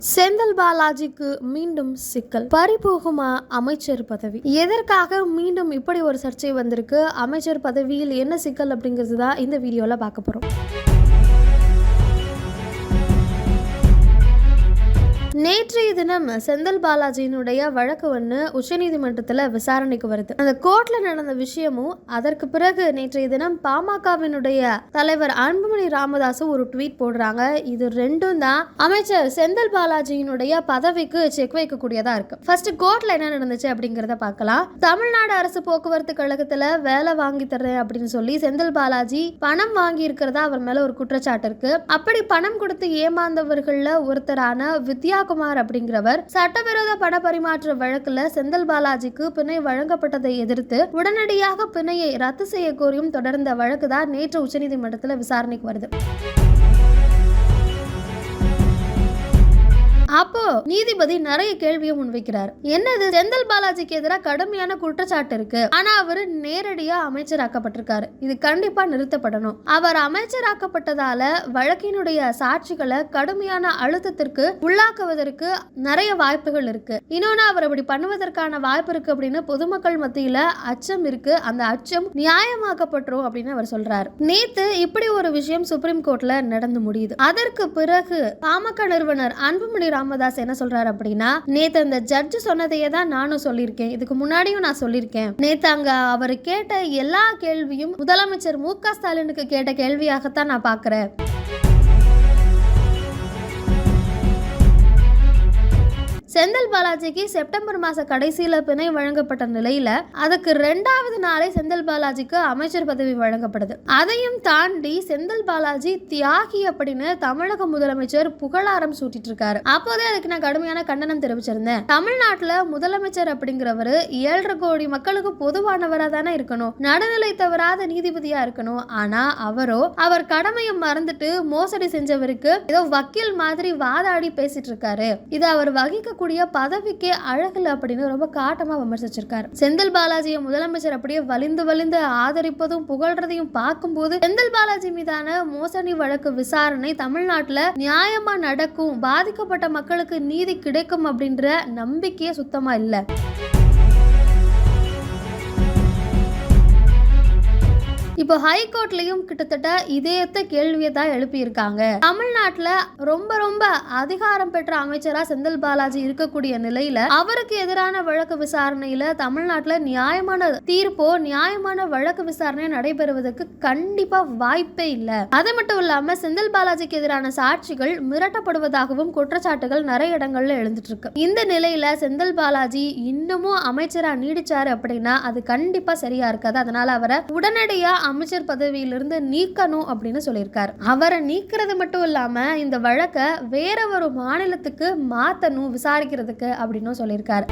செந்தில் பாலாஜிக்கு மீண்டும் சிக்கல். பறிபோகுமா அமைச்சர் பதவி? எதற்காக மீண்டும் இப்படி ஒரு சர்ச்சை வந்திருக்கு? அமைச்சர் பதவியில் என்ன சிக்கல் அப்படிங்கிறது தான் இந்த வீடியோவில் பார்க்க போகிறோம் நேற்றைய தினம் செந்தில் பாலாஜியினுடைய வழக்கு ஒன்று உச்சநீதிமன்றத்தில் விசாரணைக்கு வருது. அந்த கோர்ட்ல நடந்த விஷயமும் அதற்கு பிறகு நேற்றைய தினம் பாமகவினுடைய தலைவர் அன்புமணி ராமதாஸ் ஒரு ட்வீட் போடுறாங்க. இது ரெண்டும் தான் அமைச்சர் செந்தில் பாலாஜியினுடைய பதவிக்கு செக் வைக்கக்கூடியதா இருக்கு. ஃபர்ஸ்ட் கோர்ட்ல என்ன நடந்துச்சு அப்படிங்கிறத பார்க்கலாம். தமிழ்நாடு அரசு போக்குவரத்து கழகத்துல வேலை வாங்கி தர்றேன் அப்படின்னு சொல்லி செந்தில் பாலாஜி பணம் வாங்கி இருக்கிறதா அவர் மேல ஒரு குற்றச்சாட்டு இருக்கு. அப்படி பணம் கொடுத்து ஏமாந்தவர்கள்ல ஒருத்தரான வித்யா சிவகுமார் அப்படிங்கிறவர் சட்டவிரோத பண பரிமாற்ற வழக்குல செந்தில் பாலாஜிக்கு பிணை வழங்கப்பட்டதை எதிர்த்து உடனடியாக பிணையை ரத்து செய்ய கோரியும் தொடர்ந்த வழக்கு தான் நேற்று உச்சநீதிமன்றத்தில் விசாரணைக்கு வருது. அப்போ நீதிபதி நிறைய கேள்வியை முன்வைக்கிறார். என்னது? செந்தில் பாலாஜிக்கு எதிராக கடுமையான குற்றச்சாட்டு இருக்கு. ஆனா அவரு நேரடியா அமைச்சராக்கப்பட்டிருக்காரு. இது கண்டிப்பா நிறுத்தப்படணும். அவர் அமைச்சராக்கப்பட்டதால வழக்கினுடைய சாட்சிகளை கடுமையான அழுத்தத்திற்கு உள்ளாக்குவதற்கு நிறைய வாய்ப்புகள் இருக்கு. இன்னொன்னு அவர் அப்படி பண்ணுவதற்கான வாய்ப்பு இருக்கு அப்படின்னு பொதுமக்கள் மத்தியில அச்சம் இருக்கு. அந்த அச்சம் நியாயமாக்கப்பட்டுரும் அப்படின்னு அவர் சொல்றாரு. நேத்து இப்படி ஒரு விஷயம் சுப்ரீம் கோர்ட்ல நடந்து முடியுது. அதற்கு பிறகு பாமக நிறுவனர் அன்புமணி ராமதாஸ் என்ன சொல்றாரு அப்படின்னா நேத்து அந்த ஜட்ஜ் சொன்னதையே தான் நானும் சொல்லியிருக்கேன். இதுக்கு முன்னாடியும் நான் சொல்லியிருக்கேன். நேத்து அங்க அவர் கேட்ட எல்லா கேள்வியும் முதலமைச்சர் மு க ஸ்டாலினுக்கு கேட்ட கேள்வியாகத்தான் நான் பாக்குறேன். செந்தில் பாலாஜிக்கு செப்டம்பர் மாச கடைசியில பிணை வழங்கப்பட்ட நிலையில அதுக்கு ரெண்டாவது நாளே செந்தில் பாலாஜிக்கு அமைச்சர் பதவி வழங்கப்படுது. அதையும் தாண்டி செந்தில் பாலாஜி தியாகி அப்படின்னு தமிழக முதலமைச்சர் புகழாரம் சூட்டிட்டு இருக்காரு அப்போதே அதுக்கு நான் கடுமையான கண்டனம் தெரிவிச்சிருந்தேன். தமிழ்நாட்டுல முதலமைச்சர் அப்படிங்கிறவரு ஏழரை கோடி மக்களுக்கு பொதுவானவரா தானே இருக்கணும். நடுநிலை தவறாத நீதிபதியா இருக்கணும். ஆனா அவரோ அவர் கடமையை மறந்துட்டு மோசடி செஞ்சவருக்கு ஏதோ வக்கீல் மாதிரி வாதாடி பேசிட்டு இருக்காரு இது அவர் இருக்கக்கூடிய பதவிக்கே அழகில் அப்படின்னு ரொம்ப காட்டமாக விமர்சிச்சிருக்கார். செந்தில் பாலாஜியை முதலமைச்சர் அப்படியே வலிந்து வலிந்து ஆதரிப்பதும் புகழ்றதையும் பார்க்கும்போது செந்தில் பாலாஜி மீதான மோசடி வழக்கு விசாரணை தமிழ்நாட்டுல நியாயமா நடக்கும் பாதிக்கப்பட்ட மக்களுக்கு நீதி கிடைக்கும் அப்படின்ற நம்பிக்கையே சுத்தமா இல்லை. இப்போ ஹைகோர்ட்லயும் கிட்டத்தட்ட இதயத்த கேள்வியை தான் எழுப்பியிருக்காங்க. தமிழ்நாட்டுல ரொம்ப ரொம்ப அதிகாரம் பெற்ற அமைச்சரா செந்தில் பாலாஜி இருக்கக்கூடிய நிலையில அவருக்கு எதிரான வழக்கு விசாரணையில தமிழ்நாட்டுல நியாயமான தீர்ப்போ நியாயமான வழக்கு விசாரணை நடைபெறுவதற்கு கண்டிப்பா வாய்ப்பே இல்ல. அது மட்டும் இல்லாம செந்தில் பாலாஜிக்கு எதிரான சாட்சிகள் மிரட்டப்படுவதாகவும் குற்றச்சாட்டுகள் நிறைய இடங்கள்ல எழுந்துட்டு இருக்கு இந்த நிலையில செந்தில் பாலாஜி இன்னமும் அமைச்சரா நீடிச்சாரு அப்படின்னா அது கண்டிப்பா சரியா இருக்காது. அதனால அவரை உடனடியா அமைச்சர் பதவியிலிருந்து நீக்கணும் அப்படின்னு சொல்லியிருக்காரு. அவரை நீக்கிறது மட்டும் இல்லாமல் இந்த வழக்கை வேற ஒரு மாநிலத்துக்கு மாற்றணும் விசாரிக்கிறதுக்கு அப்படின்னும் சொல்லியிருக்காரு.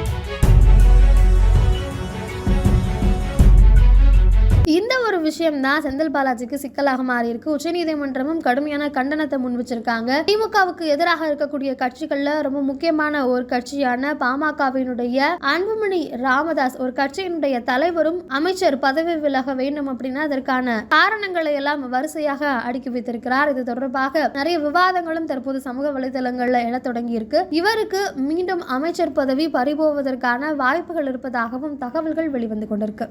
விஷயம்தான். விஷயம் தான் செந்தில் பாலாஜிக்கு சிக்கலாக மாறி இருக்கு உச்சநீதிமன்றமும் கடுமையான கண்டனத்தை முன் வச்சிருக்காங்க திமுகவுக்கு எதிராக இருக்கக்கூடிய கட்சிகள்ல ரொம்ப முக்கியமான ஒரு கட்சியான பாமகவினுடைய அன்புமணி ராமதாஸ். ஒரு கட்சியினுடைய தலைவரும் அமைச்சர் பதவி விலக வேண்டும் அப்படின்னா அதற்கான காரணங்களை எல்லாம் வரிசையாக அடுக்கி வைத்திருக்கிறார். இது தொடர்பாக நிறைய விவாதங்களும் தற்போது சமூக வலைதளங்கள்ல எழ தொடங்கி இருக்கு இவருக்கு மீண்டும் அமைச்சர் பதவி பறிபோவதற்கான வாய்ப்புகள் இருப்பதாகவும் தகவல்கள் வெளிவந்து கொண்டிருக்கு.